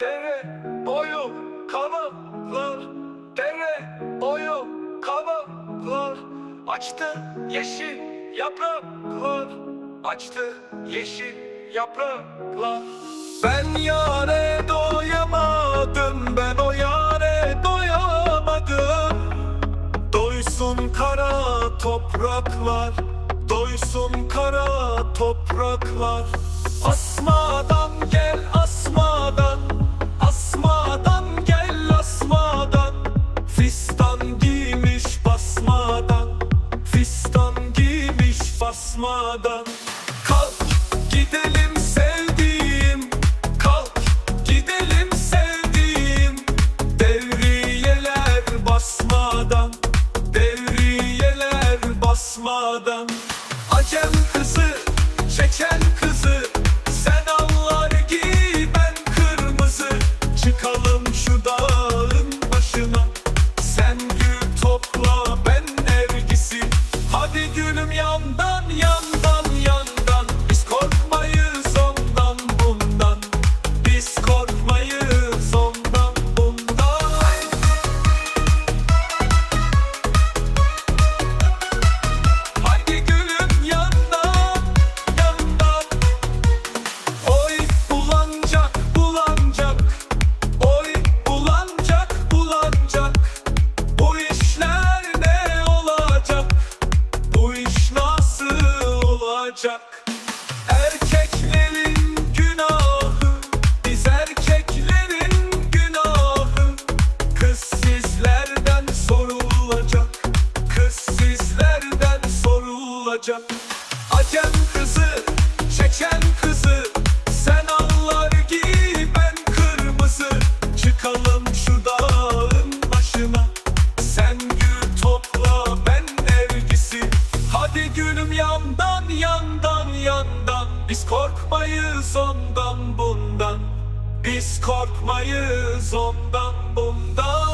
Dere boyu kabaklar. Dere boyu kabaklar. Açtı yeşil yapraklar. Açtı yeşil yapraklar. Ben yare doyamadım Ben o yare doyamadım. Doysun kara topraklar Doysun kara topraklar. Asmadan basmadan Kalk gidelim sevdiğim Kalk gidelim sevdiğim. Devriyeler basmadan Devriyeler basmadan. Acem kızı, çeken olacak? Erkeklerin günahı Biz erkeklerin günahı Kız sorulacak Kız sorulacak Acem kızı, çeken kızı Korkmayız ondan bundan. Biz korkmayız ondan bundan